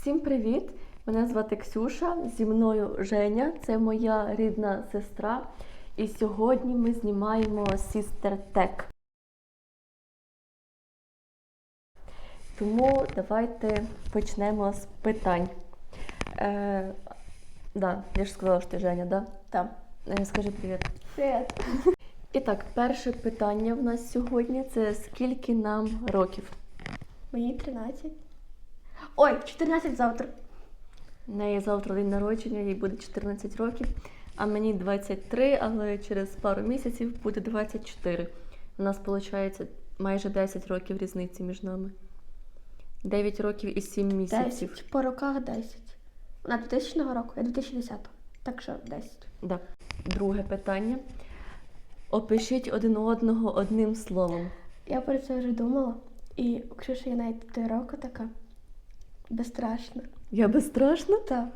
Всім привіт! Мене звати Ксюша, зі мною Женя, це моя рідна сестра. І сьогодні ми знімаємо Sister Tech. Тому давайте почнемо з питань. Е, да, я ж сказала, що ти Женя, да? Так. Е, скажи привіт. Привіт. І так, перше питання в нас сьогодні це скільки нам років? Мені 13. Ой, 14 завтра. У неї завтра день народження, їй буде 14 років, а мені 23, але через пару місяців буде 24. У нас виходить майже 10 років різниці між нами. 9 років і 7 місяців. 10. По роках 10. Вона 2000 року, я 2010. Так що 10. Да. Друге питання. Опишіть один одного одним словом. Я про це вже думала. І у Ксюші є навіть ти року така. Безстрашна. Я безстрашна? Та.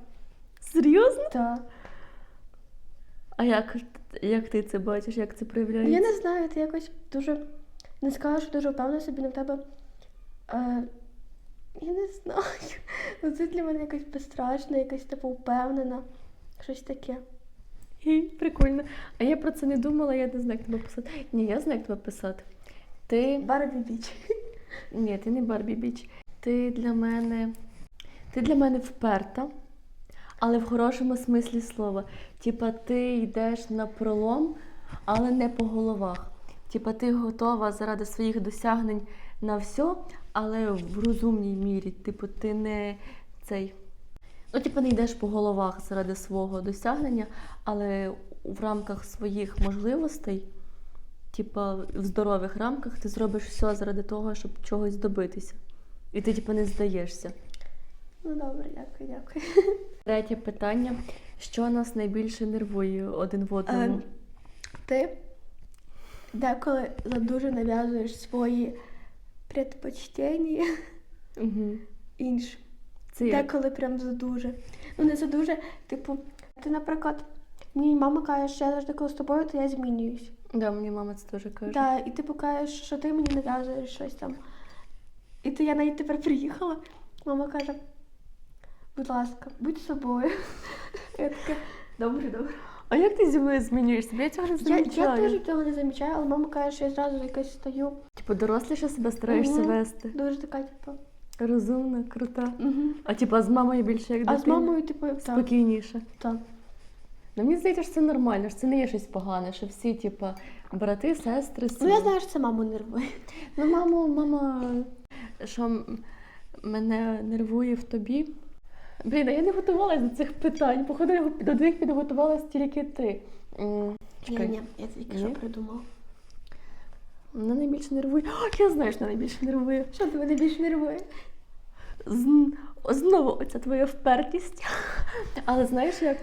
Серйозно? Та. А як, як ти це бачиш, як це проявляється? Я не знаю, ти якось дуже. Не скажу, дуже впевнена собі на тебе. Е, я не знаю. Ну, це для мене якось безстрашна, якась типу впевнена. Щось таке. Прикольно. А я про це не думала, я не знаю, як тебе писати. Ні, я знаю, як тебе писати. Ти. Барбі біч. Ні, ти не Барбі Біч. Ти для мене. Ти для мене вперта, але в хорошому смислі слова. Типа, ти йдеш на пролом, але не по головах. Типа, ти готова заради своїх досягнень на все, але в розумній мірі. Типу, ти не цей. Ну, типу, не йдеш по головах заради свого досягнення, але в рамках своїх можливостей, типа, в здорових рамках, ти зробиш все заради того, щоб чогось добитися. І ти, типу, не здаєшся. Ну добре, дякую, дякую. Третє питання: що нас найбільше нервує один в одному? Ем, Ти деколи задуже нав'язуєш свої предпочтення Угу. іншим. Це як? Деколи прям задуже. Ну не задуже, типу, ти, наприклад, мені мама каже, що я завжди коли з тобою, то я змінююсь. Да, мені мама це теж каже. Да, і ти кажеш, що ти мені нав'язуєш щось там. І то я навіть тепер приїхала. Мама каже, будь ласка, будь собою. Я така, добре, добре. А як ти зі мною змінюєшся? Я цього не Я, я теж цього не замічаю, але мама каже, що я зразу якось стою. Типу, доросліше себе стараєшся Мгм. вести. Дуже така, типу. Розумна, крута. Угу. А типу, з мамою більше як А з мамою, типу, спокійніше. так. Ну, мені здається, що це нормально, що це не є щось погане, що всі, типа, брати, сестри. Ну я знаю, що це маму нервує. Ну, мамо, мама, що мене нервує в тобі. Блін, а я не готувалась до цих питань. Походу, до них підготувалась тільки ти. Чекай. Ні, ні, я тільки що придумала. Мене найбільше нервує. О, я знаю, що мене найбільше нервує. Що тебе найбільше нервує? З- Знову оця твоя впертість. Але знаєш, як,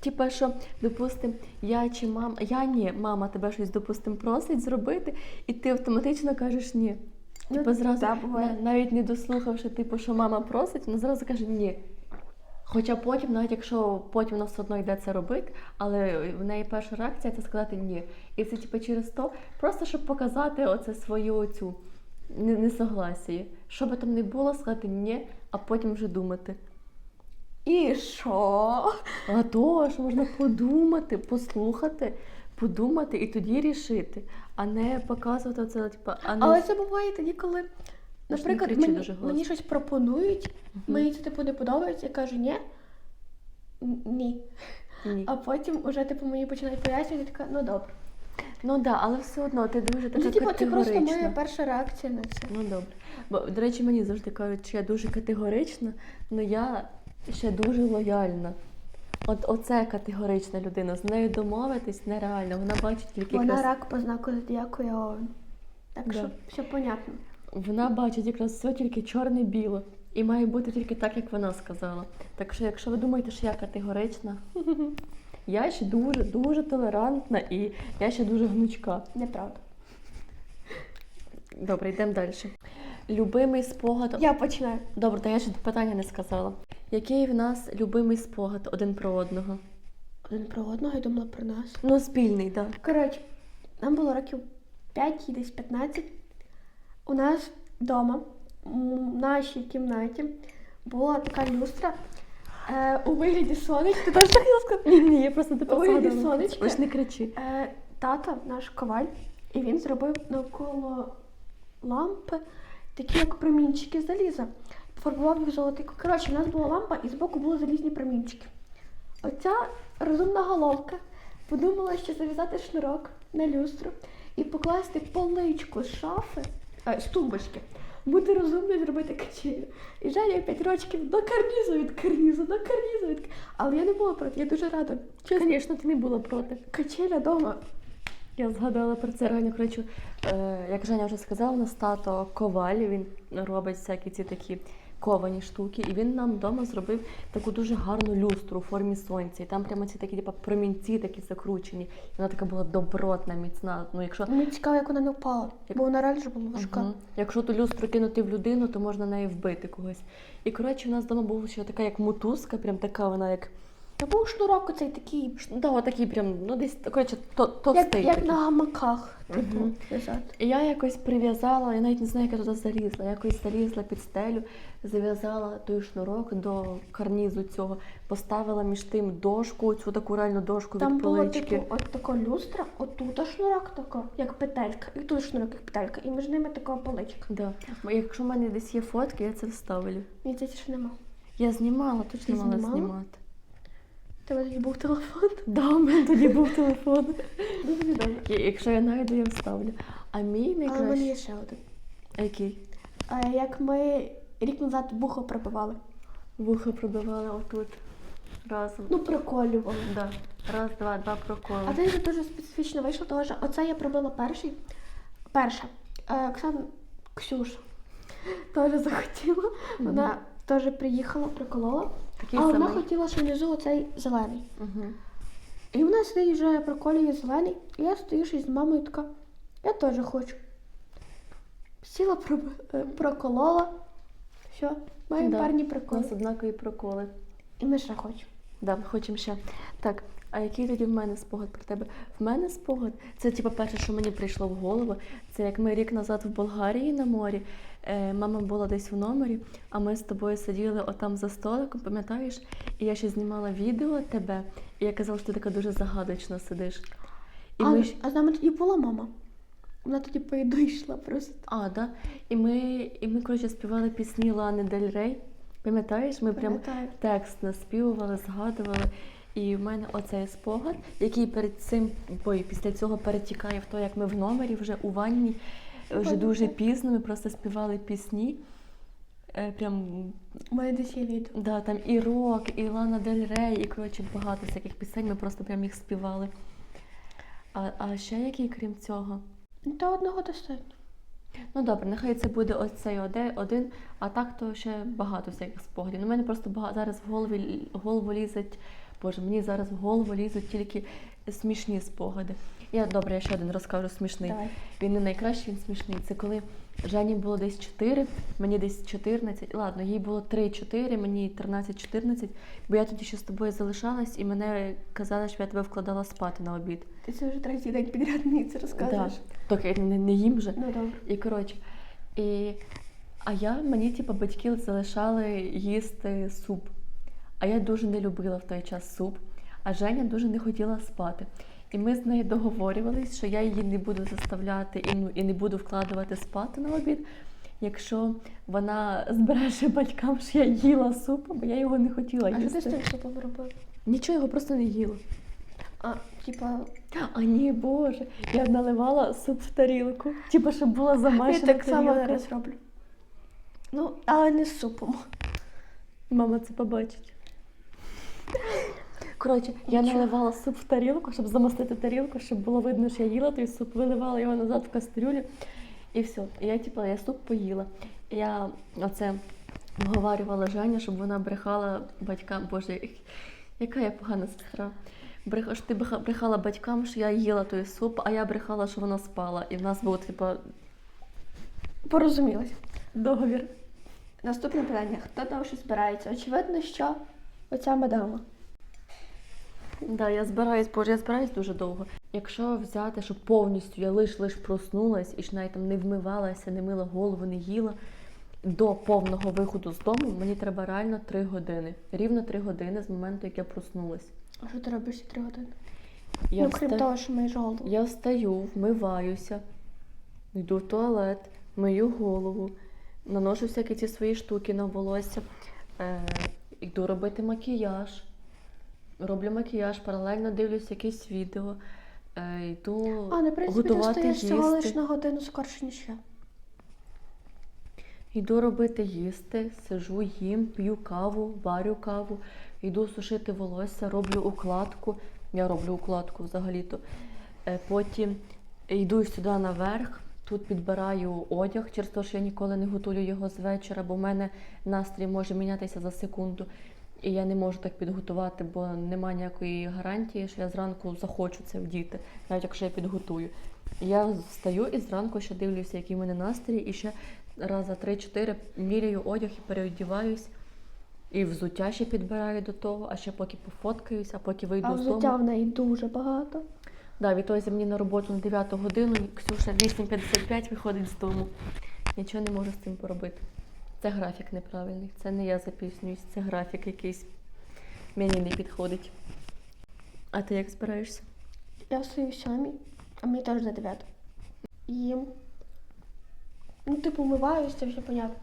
типа, що, допустим, я чи мама, я ні, мама тебе щось, допустим, просить зробити, і ти автоматично кажеш ні. Ну, Типа зразу, да, буває. навіть не дослухавши, типу, що мама просить, вона зразу каже ні. Хоча потім, навіть якщо потім вона все одно йде це робити, але в неї перша реакція це сказати ні. І це типу, через то, просто щоб показати оце свою цю не- несогласія. Що би там не було, сказати ні, а потім вже думати. І що? А то, що можна подумати, послухати, подумати і тоді рішити, а не показувати це, типу, а не Але це буває тоді, коли, наприклад, кричи мені, дуже голосно. мені щось пропонують, мені це типу не подобається, я кажу ні. Ні. ні. А потім уже типу мені починають пояснювати, я така, ну добре. Ну да, але все одно ти дуже така Ну, типу, це просто моя перша реакція на це. Ну добре. Бо, до речі, мені завжди кажуть, що я дуже категорична, але я ще дуже лояльна. От оце категорична людина. З нею домовитись нереально. Вона бачить тільки Вона якраз... рак по знаку зодіаку я овен. Так Да. що все понятно. Вона бачить якраз все тільки чорне-біло. І має бути тільки так, як вона сказала. Так що, якщо ви думаєте, що я категорична, я ще дуже, дуже толерантна і я ще дуже гнучка. Неправда. Добре, йдемо далі. Любимий спогад. Я починаю. Добре, та я ще питання не сказала. Який в нас любимий спогад один про одного? Один про одного я думала про нас. Ну, спільний, так. Коротше, нам було років 5 і десь 15. У нас вдома, в нашій кімнаті, була така люстра е, у вигляді сонечка. Ти теж так хотіла сказати? Ні, ні, я просто не Ой, іди, посадила. сонечко. Лиш не кричи. Е, тато, наш коваль, і він зробив навколо лампи такі як промінчики заліза. Фарбував їх золотий. Коротше, в нас була лампа і збоку були залізні промінчики. Оця розумна головка подумала, що зав'язати шнурок на люстру і покласти поличку з шафи, е, з тумбочки, бути розумною, зробити качелю. І Женя 5 років до карнізу від карнізу, до карнізу від Але я не була проти, я дуже рада. Звісно, ти не була проти. качеля вдома. Я згадала про це реально коротше, е, як Женя вже сказала, у нас тато коваль, він робить всякі ці такі ковані штуки, і він нам вдома зробив таку дуже гарну люстру у формі сонця. І там прямо ці такі типу, промінці такі закручені. І вона така була добротна, міцна. Ну, якщо, Мені цікаво, як вона не впала, бо вона реально ж була важка. Угу. якщо ту люстру кинути в людину, то можна нею вбити когось. І коротше, у нас вдома була ще така як мотузка, прям така вона як. Та був шнурок оцей такий, Да, отакий прям, ну десь коротше, то, як, товстий. як такий. на гамаках, типу, Мгм. в'язати. І я якось прив'язала, я навіть не знаю, як я туди залізла. Я якось залізла під стелю, зав'язала той шнурок до карнізу цього, поставила між тим дошку, цю таку реальну дошку Там від було типу от така люстра, отут шнурок тако, як петелька, і тут шнурок, як петелька, і між ними така поличка. Да. Якщо в мене десь є фотки, я це вставлю. Мені здається, що нема. Я знімала, точно мала знімати. Тебе тоді був телефон. Да, у мене тоді був телефон. Дуже добре. Якщо я знайду, я вставлю. А мій Але в мене є ще один. Який? А як ми рік назад вухо пробивали. Вухо пробивала отут. Разом. Ну, приколювали. Да. Раз, два, два проколи. А це дуже специфічно вийшло, тому що оце я пробила перший. Перша. Е, Оксана Ксюша теж захотіла. Вона теж приїхала, приколола. Такий а вона хотіла, щоб внизу оцей зелений. Угу. І вона сидить вже приколює зелений. І я стою щось з мамою така, я теж хочу. Сіла, проб- е, проколола. Все, маємо Да. парні У нас однакові проколи. І ми ще хочемо. Да, хочемо ще. Так, а який тоді в мене спогад про тебе? В мене спогад, це типу, перше, що мені прийшло в голову. Це як ми рік назад в Болгарії на морі. Е, мама була десь в номері, а ми з тобою сиділи отам за столиком, пам'ятаєш? І я ще знімала відео тебе, і я казала, що ти така дуже загадочно сидиш. І а, ми а з нами тоді була мама. Вона тоді по їду йшла просто. А, да. І ми, і ми коротше, співали пісні Лани Дель Рей. Пам'ятаєш? Ми прям Пам'ятаю. текст наспівували, згадували. І в мене оцей спогад, який перед цим, ой, після цього перетікає в те, як ми в номері вже у ванні, вже дуже пізно, ми просто співали пісні. Е, Прям, У мене десь є відео. да, там і рок, і Лана Дель Рей, і коротше багато всяких пісень, ми просто прям їх співали. А, а ще який, крім цього? Ну, Та одного достатньо. Ну добре, нехай це буде ось цей один, а так то ще багато всяких спогадів. Ну, мене просто багато зараз в голові голову лізуть. Боже, мені зараз в голову лізуть тільки смішні спогади. Я добре, я ще один розкажу смішний. Давай. Він не найкращий, він смішний. Це коли Жені було десь 4, мені десь 14. Ладно, їй було 3-4, мені 13-14, бо я тоді ще з тобою залишалась, і мене казали, що я тебе вкладала спати на обід. Ти це вже третій день підряд мені це розказуєш. Да. Так я не, не їм вже. Ну добре. І коротше, і, а я мені, типу, батьки залишали їсти суп. А я дуже не любила в той час суп, а Женя дуже не хотіла спати. І ми з нею договорювались, що я її не буду заставляти і, ну, і не буду вкладувати спати на обід, якщо вона збереше батькам, що я їла суп, бо я його не хотіла А що ти з їсти. супом робив? Нічого його просто не їла. А, типа, А ні, Боже, я наливала суп в тарілку, типу, щоб була я так само зараз роблю. Ну, але не з супом. Мама це побачить. Коротше, я наливала суп в тарілку, щоб замастити тарілку, щоб було видно, що я їла той суп, виливала його назад в кастрюлю. І все. І я, типу, я суп поїла. І я оце вговарювала Женю, щоб вона брехала батькам. Боже, яка я погана сестра. Брех... що Ти брехала батькам, що я їла той суп, а я брехала, що вона спала. І в нас був, типу, Порозумілась. договір. Наступне питання. Хто довше збирається? Очевидно, що оця мадама. Да, я збираюсь, боже, я збираюсь дуже довго. Якщо взяти, що повністю я лиш лиш проснулась і ж навіть там не вмивалася, не мила голову, не їла, до повного виходу з дому мені треба реально 3 години. Рівно 3 години з моменту, як я проснулась. А що ти робиш ці три години? Я, ну, крім вста- того, що маєш голову. я встаю, вмиваюся, йду в туалет, мию голову, наношу всякі ці свої штуки на волосся, е, йду робити макіяж. Роблю макіяж, паралельно дивлюсь якісь відео, е, йду А, не принципі, ти готувати встаєш всього лиш на годину скорше, ніж я. Йду робити їсти, сижу, їм, п'ю каву, варю каву, йду сушити волосся, роблю укладку. Я роблю укладку взагалі-то. Е, Потім йду сюди наверх, тут підбираю одяг, через те, що я ніколи не готую його з вечора, бо в мене настрій може мінятися за секунду. І я не можу так підготувати, бо немає ніякої гарантії, що я зранку захочу це вдіти, навіть якщо я підготую. Я встаю і зранку ще дивлюся, який в мене настрій, і ще раза три-чотири міряю одяг і переодіваюсь. І взуття ще підбираю до того, а ще поки пофоткаюсь, а поки вийду А з взуття дому. в неї дуже багато. Да, відтоді мені на роботу на 9 годину, Ксюша 8.55 виходить з дому. Нічого не можу з цим поробити. Це графік неправильний. Це не я запіснююсь, це графік якийсь мені не підходить. А ти як збираєшся? Я в сьомій, а мені теж на дев'яту. Їм. Ну, типу, вмиваюсь, це все понятно.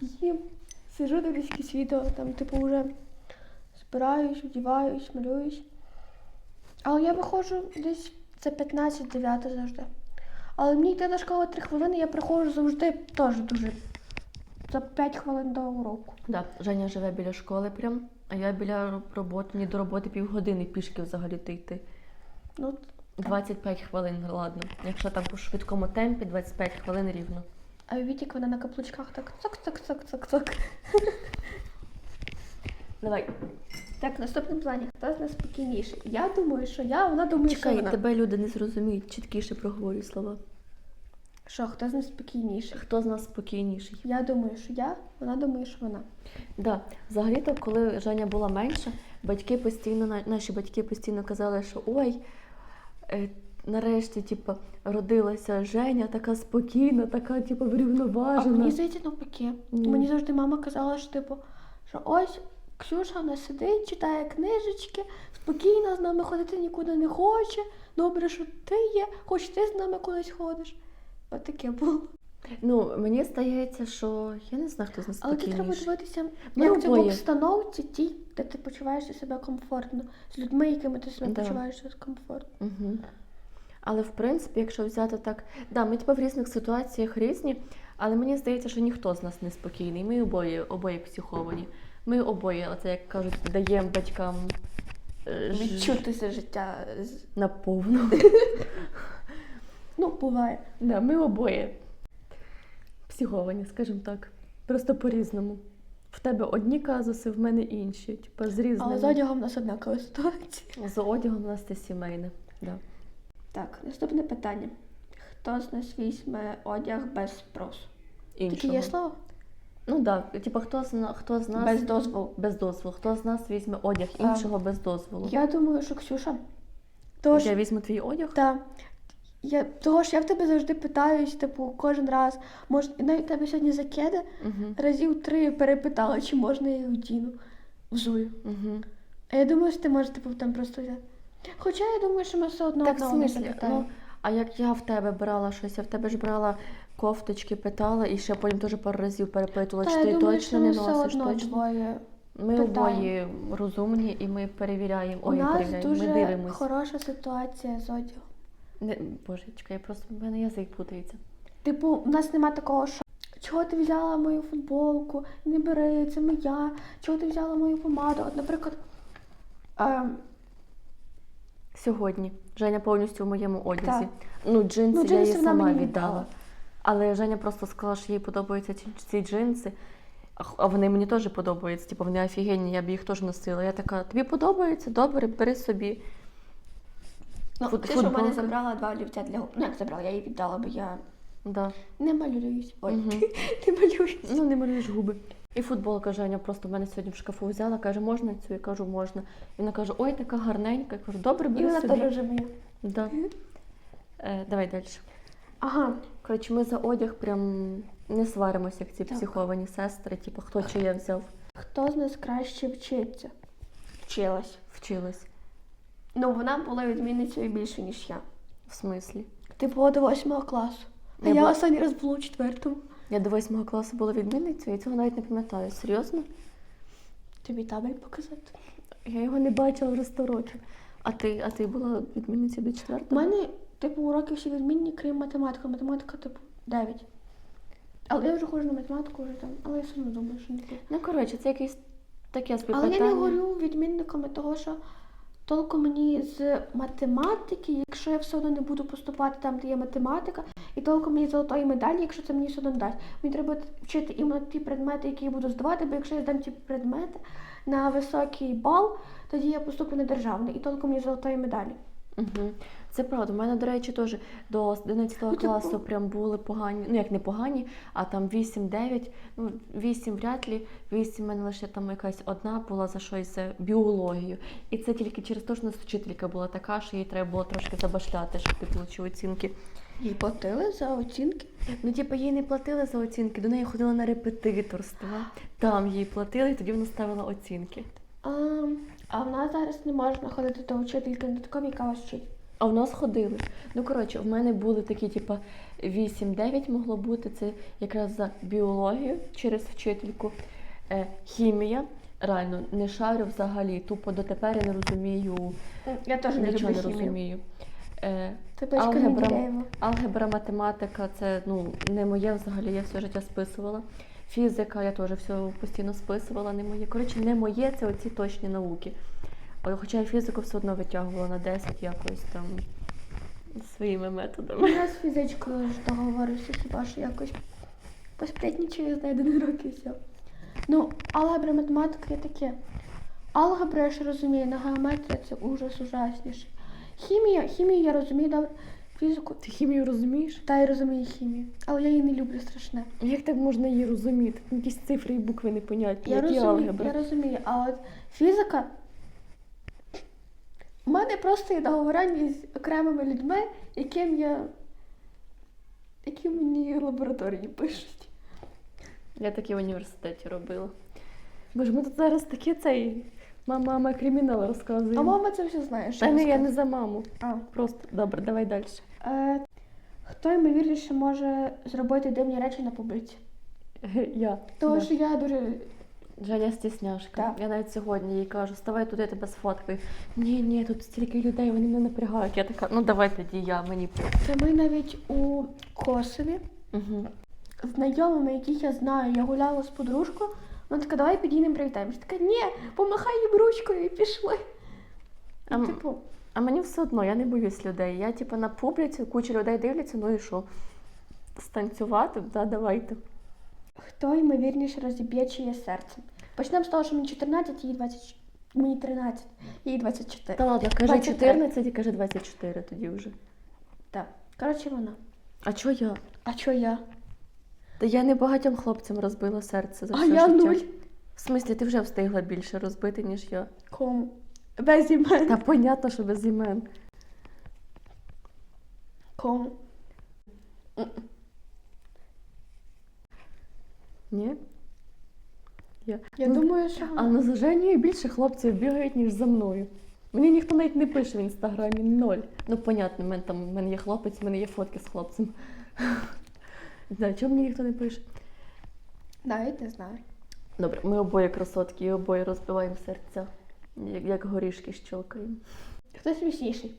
Їм. Сижу, дивлюсь якісь відео, там, типу, вже збираюсь, одіваюсь, малююсь. Але я виходжу десь за 15-9 завжди. Але мені йти до школи 3 хвилини, я приходжу завжди теж дуже. За 5 хвилин до уроку. Да, Женя живе біля школи прям, а я біля роботи, мені до роботи півгодини пішки взагалі то йти. Ну, 25 хвилин, ладно. Якщо там по швидкому темпі, 25 хвилин рівно. а Вітік вона на каблучках так цок-цок-цок-цок-цок. Давай, Так, наступний плані. Хто з нас спокійніший? Я думаю, що я, вона думає, що чекай, вона. тебе люди не зрозуміють, чіткіше проговорюй слова. Що, хто з нас спокійніший? Хто з нас спокійніший? Я думаю, що я, вона думає, що вона. Да, взагалі-то, коли Женя була менша, батьки постійно, на- наші батьки постійно казали, що ой, е, нарешті, типу, родилася Женя, така спокійна, така, типу, А врівноважена. мені здається навпаки. Ні. Мені завжди мама казала, що типу, що ось Ксюша вона сидить, читає книжечки, спокійно з нами ходити нікуди не хоче. Добре, що ти є, хоч ти з нами кудись ходиш. От таке було. Ну, мені здається, що я не знаю, хто з нас Але тут треба спокійніший. дивитися, Ми як це в обоє. обстановці ті, де ти почуваєшся себе комфортно, з людьми, якими ти себе Да. почуваєшся комфортно. Угу. Але в принципі, якщо взяти так, да, ми типу, в різних ситуаціях різні, але мені здається, що ніхто з нас не спокійний. Ми обоє обоє психовані. Ми обоє, оце як кажуть, даємо батькам е, ж- Відчутися життя. з- наповну. Ну, буває. Да, ми обоє психовані, скажімо так. Просто по-різному. В тебе одні казуси, в мене інші. Типу, з різними. Але з одягом у нас однакова ситуація. З одягом у нас це сімейне. Да. Так, наступне питання. Хто з нас візьме одяг без спросу? Таке Іншого. є слово? Ну так, да. типу, хто з, хто з нас Без дозволу. без дозволу, хто з нас візьме одяг А, іншого без дозволу. Я думаю, що Ксюша. Тож, Я візьму твій одяг? та, я, того ж я в тебе завжди питаюсь, типу, кожен раз. Може, і навіть тебе сьогодні закиди, Угу. разів три перепитала, чи можна я їх вдіну. Взую. Угу. А я думаю, що ти можеш типу, там просто взяти. Хоча я думаю, що ми все одно Так, в смислі, ну, а як я в тебе брала щось, я в тебе ж брала кофточки, питала і ще потім теж пару разів перепитувала, Та чи ти думаю, точно не носиш, точно. двоє. Ми питаємо. обоє розумні і ми перевіряємо. У нас перевіряємо, дуже ми дивимось. хороша ситуація з одягом. Не, боже, я просто в мене язик путається. Типу, у нас нема такого, що чого ти взяла мою футболку? Не бери, це моя. Чого ти взяла мою помаду? От, наприклад, ем, Сьогодні Женя повністю в моєму одязі. Так. Ну, джинси Ну, я їй сама мені віддала. Але Женя просто сказала, що їй подобаються ці, ці джинси. А вони мені теж подобаються. Типу, вони офігенні, я б їх теж носила. Я така, тобі подобається? Добре, бери собі. ну, Фут- ти що в мене забрала два олівця для губ. Ну, як забрала, я їй віддала, бо я Да. не малююсь. Ой, Мгм. не малююсь. Ну, не малюєш губи. І футболка Женя просто в мене сьогодні в шкафу взяла, каже, можна цю? Я кажу, можна. І вона каже, ой, така гарненька. Я кажу, добре, І вона собі. теж моя. Да. Е, давай далі. Ага, Коротше, ми за одяг прям не сваримося, як ці Так. психовані сестри, типу, хто чиє взяв, хто з нас краще вчиться? Вчилась. вчилась. Ну, вона була відмінницею більше, ніж я. В смислі? Ти була до восьмого класу. А Я я була- останній раз була у четвертому. Я до восьмого класу була відмінницею, і цього навіть не пам'ятаю. Серйозно? Тобі табель показати? Я його не бачила вже 100 років. А ти, а ти була відмінницею до У мене, типу, уроки всі відмінні, крім математики. Математика, типу, 9. Але я вже ходжу на математику вже там, але я все одно думаю, що не буде. Ну, коротше, це якесь таке Але я не говорю відмінниками того, що толком мені з математики, якщо я все одно не буду поступати там, де є математика, і толком мені золотої медалі, якщо це мені все одно дасть. Мені треба вчити іменно ті предмети, які я буду здавати, бо якщо я здам ті предмети на високий бал, тоді я поступлю на державний, і толком мені золотої медалі. Угу. Це правда. У мене, до речі, теж до 11 Ну, типу- класу прям були погані, ну як не погані, а там 8-9, ну 8 вряд ли, 8 в мене лише там якась одна була за щось за біологію. І це тільки через те, що нас вчителька була така, що їй треба було трошки забашляти, щоб ти отримав оцінки. Їй платили за оцінки. Ну, типу, їй не платили за оцінки, до неї ходили на репетиторство. Там їй платили, і тоді вона ставила оцінки. А, а в нас зараз не можна ходити до вчительки на такому, яка вас вчить. А в нас ходили. Ну, коротше, в мене були такі, типа, 8-9 могло бути. Це якраз за біологію через вчительку. Е, хімія. Реально, не шарю взагалі. Тупо дотепер я не розумію, Я теж не нічого люблю не хімію. розумію. Е, Табличка Алгебра. Алгебра, математика це ну, не моє взагалі, я все життя списувала. Фізика, я теж все постійно списувала, не моє. Коротше, не моє, це оці точні науки. Хоча я фізику все одно витягувала на 10 якось там своїми методами. Я з фізичкою ж договорюся, хіба що якось посплетнічаю, знайду на роки і все. Ну, алгебра, математика є таке. Алгебра я ще розумію, на геометрія це ужас ужасніший. Хімія, хімію я розумію добре. Фізику Ти хімію розумієш? та й розумію хімію. Але я її не люблю страшне. Як так можна її розуміти? Якісь цифри і букви непонятні, Я які розумію, алгебра. я розумію, а от фізика. У мене просто є договорення з окремими людьми, яким я. які мені лабораторії пишуть. Я таке в університеті робила. Боже, ми тут зараз таке цей мама, мама кримінал розказує. А мама це все знає. що Та не, я не за маму. А. Просто добре, давай далі. Е, хто ймовірніше може зробити дивні речі на публіці? Я. Тому що я дуже. Женя стісняшка. Так. Я навіть сьогодні їй кажу, ставай туди, я тебе сфоткаю. Ні, ні, тут стільки людей, вони мене напрягають. Я така, ну давай тоді я, мені. Це ми навіть у Косові Угу. знайомими, яких я знаю, я гуляла з подружкою. Вона така, давай підійдемо привітаємося. Така, ні, помахай їм ручкою і пішли. А, Ну, типу, А мені все одно, я не боюсь людей. Я типу на публіці, куча людей дивляться, ну і що? Станцювати? Да, давайте. хто ймовірніше розіб'є чиє серце? Почнемо з того, що мені 14, їй 20, мені 13, їй 24. Та ладно, кажи 14 і кажи 24 тоді вже. Так. Коротше, вона. А чого я? А чо я? Та я не багатьом хлопцям розбила серце за А все я життя. нуль. В смислі, ти вже встигла більше розбити, ніж я. Кому? Без імен. Та понятно, що без імен. Кому? Ні? Я, Я Ну, думаю, що А на за більше хлопців бігають, ніж за мною. Мені ніхто навіть не пише в інстаграмі ноль. Ну, понятно, в мене там в мене є хлопець, в мене є фотки з хлопцем. Не знаю, чому мені ніхто не пише? навіть не знаю. Добре, ми обоє красотки і обоє розбиваємо серця, як, як горішки щелкаємо. Хто смішніший?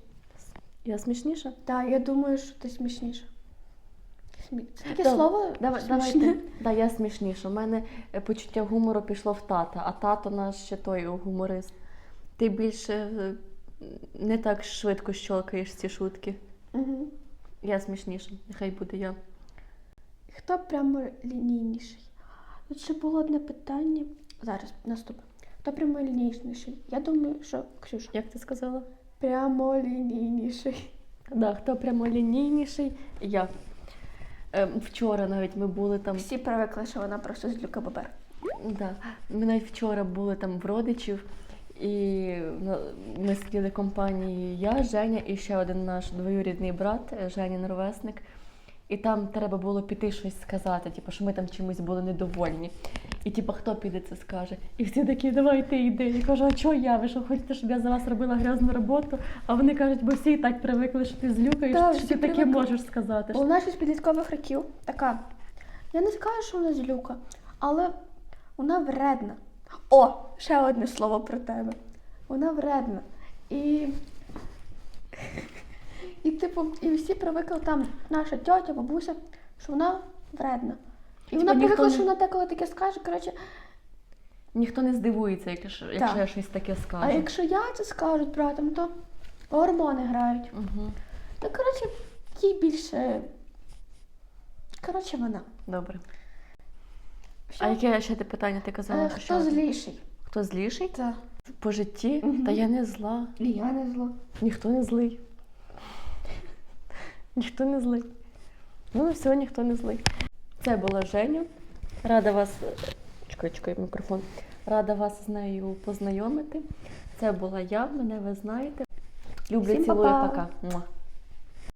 Я смішніша? Так, я думаю, що ти смішніша. Смі... Це таке Добре, слово Давай, смішне. давайте. Да, я смішніша. У мене е, почуття гумору пішло в тата, а тато наш ще той гуморист. Ти більше е, не так швидко щелкаєш ці шутки. Угу. Я смішніша, нехай буде я. Хто прямолінійніший? Тут ще було одне питання. Зараз наступне. Хто прямолінійніший? Я думаю, що Ксюша. Як ти сказала? Прямолінійніший. Да, хто прямолінійніший? Я. Е, вчора навіть ми були там. Всі привикли, що вона просто з Люка Бобер. Да, ми навіть вчора були там в родичів, і ми сиділи компанією я, Женя і ще один наш двоюрідний брат, е, Женя ровесник. І там треба було піти щось сказати, типу, що ми там чимось були недовольні. І типу, хто піде це скаже? І всі такі, давай ти йди. Я кажу, а чого я? Ви що хочете, щоб я за вас робила грязну роботу? А вони кажуть, бо всі і так привикли, що ти злюкаєш, Так, що всі ти таке привикли. можеш сказати. У наших підліткових років така. Я не скажу, що вона злюка, але вона вредна. О, ще одне слово про тебе. Вона вредна. І. І, типу, і всі привикли там, наша тьотя, бабуся, що вона вредна. І Типу, вона привикла, не- що вона деколи таке скаже. Коротше, Ніхто не здивується, якщо, якщо я щось таке скажу. а якщо я це скажу братам, то гормони грають. Угу. Ну, коротше, їй більше. Коротше, вона. Добре. Що? А яке ще ти питання ти казала? Е, хто зліший? Хто зліший? Так. По житті? Мгм. Та я не зла. І я не зло. Ніхто не злий. Ніхто не злий. Ну, все, ніхто не злий. Це була Женя. Рада вас. Чекай, чекай, мікрофон. Рада вас з нею познайомити. Це була я, мене ви знаєте. Люблю, Всім цілую, па-па. пока. Муа.